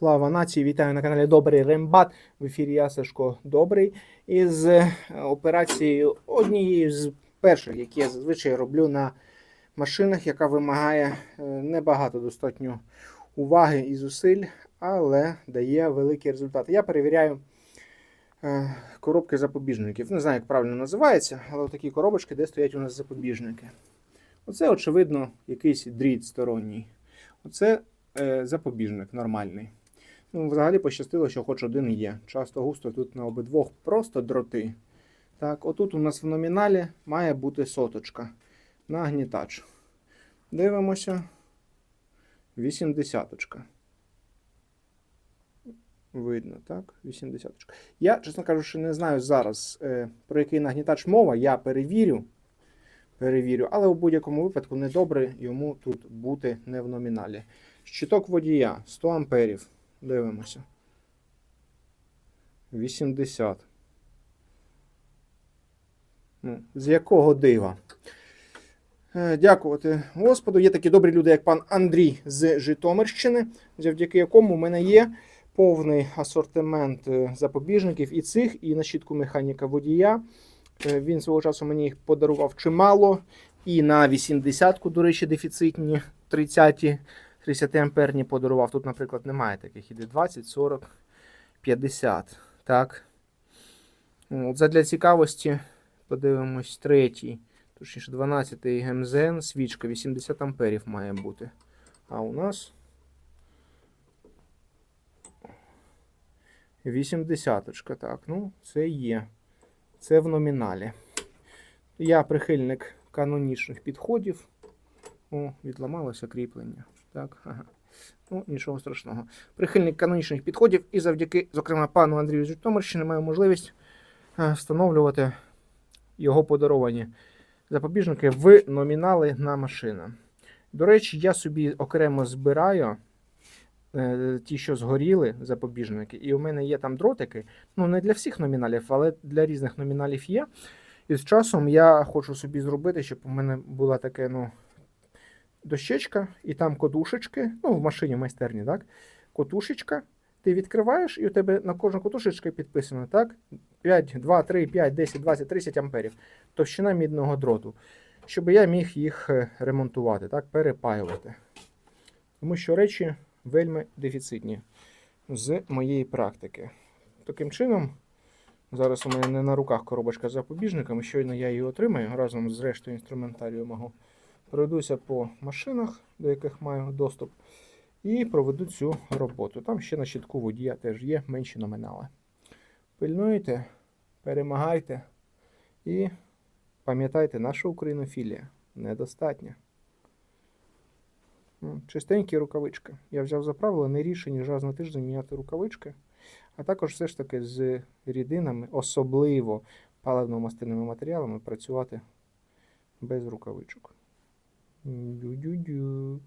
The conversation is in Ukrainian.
Слава нації! Вітаю на каналі Добрий Рембат. В ефірі я Сашко Добрий. Із е, операцією однією з перших, які я зазвичай роблю на машинах, яка вимагає е, небагато достатньо уваги і зусиль, але дає великі результати. Я перевіряю е, коробки запобіжників. Не знаю, як правильно називається, але такі коробочки, де стоять у нас запобіжники. Оце, очевидно, якийсь дріт сторонній. Оце запобіжник нормальний. Ну, взагалі пощастило, що хоч один є. Часто густо тут на обидвох просто дроти. Так, отут у нас в номіналі має бути соточка на гнітач. Дивимося. 80. Видно, так? 80. Я, чесно кажучи, не знаю зараз, е, про який нагнітач мова. Я перевірю. Перевірю, але у будь-якому випадку недобре йому тут бути не в номіналі. Щиток водія 100 амперів. Дивимося. 80. Ну, з якого дива? Е, Дякувати Господу. Є такі добрі люди, як пан Андрій з Житомирщини, завдяки якому в мене є повний асортимент е, запобіжників і цих, і на щітку механіка водія. Е, Він свого часу мені їх подарував чимало. І на 80-ку, до речі, дефіцитні 30 30 амперні подарував. Тут, наприклад, немає таких. Іде 20, 40, 50. Так. От, задля цікавості подивимось третій, точніше 12-й ГМЗН, свічка 80 амперів має бути. А у нас 80. Так, ну, це є. Це в номіналі. Я прихильник канонічних підходів. О, відламалося кріплення. Так, ага. Ну, нічого страшного. Прихильник канонічних підходів і завдяки, зокрема, пану Андрію Житомирщини маю можливість е, встановлювати його подаровані запобіжники в номінали на машину. До речі, я собі окремо збираю е, ті, що згоріли запобіжники, і у мене є там дротики. Ну, не для всіх номіналів, але для різних номіналів є. І з часом я хочу собі зробити, щоб у мене була таке, ну, дощечка, і там кодушечки, ну, в машині в майстерні, так? Котушечка. Ти відкриваєш, і у тебе на кожну котушечку підписано, так? 5, 2, 3, 5, 10, 20, 30 амперів. Товщина мідного дроту. Щоб я міг їх е, ремонтувати, так, перепаювати. Тому що речі вельми дефіцитні з моєї практики. Таким чином, зараз у мене не на руках коробочка з запобіжниками, щойно я її отримаю разом з рештою інструментарію мого. Пройдуся по машинах, до яких маю доступ, і проведу цю роботу. Там ще на щитку водія теж є менші номінали. Пильнуйте, перемагайте і пам'ятайте, наша українофілія недостатня. Чистенькі рукавички. Я взяв за правило не рідше, ніж раз на тиждень міняти рукавички, а також все ж таки з рідинами, особливо паливно-мастильними матеріалами, працювати без рукавичок. 嗯，啾啾啾。